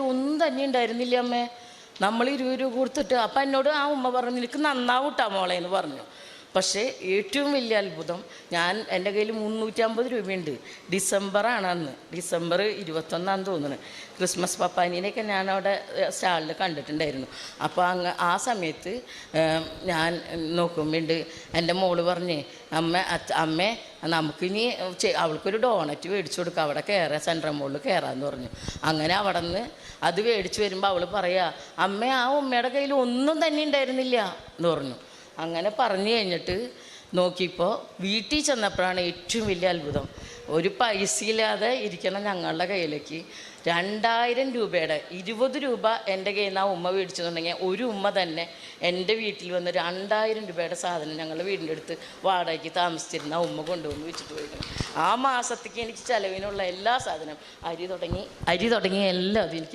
ഒന്നും തന്നെ ഉണ്ടായിരുന്നില്ല അമ്മേ. നമ്മൾ ഇരുപത് രൂപ കൊടുത്തിട്ട് അപ്പം എന്നോട് ആ ഉമ്മ പറഞ്ഞു നിനക്ക് നന്നാവൂട്ടാ മോളെ എന്ന് പറഞ്ഞു. പക്ഷേ ഏറ്റവും വലിയ അത്ഭുതം ഞാൻ എന്റെ കയ്യിൽ മുന്നൂറ്റമ്പത് രൂപയുണ്ട്. ഡിസംബറാണ് അന്ന്. ഡിസംബർ ഇരുപത്തൊന്നാന്ന് തോന്നുന്നത് ക്രിസ്മസ് പപ്പാനീനെയൊക്കെ ഞാൻ അവിടെ സ്റ്റാളിൽ കണ്ടിട്ടുണ്ടായിരുന്നു. അപ്പോൾ അങ്ങ് ആ സമയത്ത് ഞാൻ നോക്കുമ്പോണ്ട് എന്റെ മോൾ പറഞ്ഞേ അമ്മ അമ്മേ നമുക്കിനി അവൾക്കൊരു ഡോണറ്റ് മേടിച്ചു കൊടുക്കുക അവിടെ കയറാം സെൻട്രൽ മോളിൽ കയറാമെന്ന് പറഞ്ഞു. അങ്ങനെ അവിടെ നിന്ന് അത് മേടിച്ചു വരുമ്പോൾ അവൾ പറയാ അമ്മ ആ ഉമ്മയുടെ കയ്യിൽ ഒന്നും തന്നെ ഉണ്ടായിരുന്നില്ല എന്ന് പറഞ്ഞു. അങ്ങനെ പറഞ്ഞു കഴിഞ്ഞിട്ട് നോക്കിയപ്പോൾ വീട്ടിൽ ചെന്നപ്പോഴാണ് ഏറ്റവും വലിയ അത്ഭുതം. ഒരു പൈസ ഇല്ലാതെ ഇരിക്കണം ഞങ്ങളുടെ കയ്യിലേക്ക്. രണ്ടായിരം രൂപയുടെ ഇരുപത് രൂപ എന്റെ കയ്യിൽ നിന്ന് ആ ഉമ്മ മേടിച്ചെന്നുണ്ടെങ്കിൽ ഒരു ഉമ്മ തന്നെ എന്റെ വീട്ടിൽ വന്ന് രണ്ടായിരം രൂപയുടെ സാധനം ഞങ്ങളുടെ വീടിന്റെ അടുത്ത് വാടകയ്ക്ക് താമസിച്ചിരുന്ന ആ ഉമ്മ കൊണ്ടുവന്ന് വെച്ചിട്ട് പോയിരുന്നു. ആ മാസത്തേക്ക് എനിക്ക് ചിലവിനുള്ള എല്ലാ സാധനം അരി തുടങ്ങി അരി തുടങ്ങി എല്ലാം അത് എനിക്ക്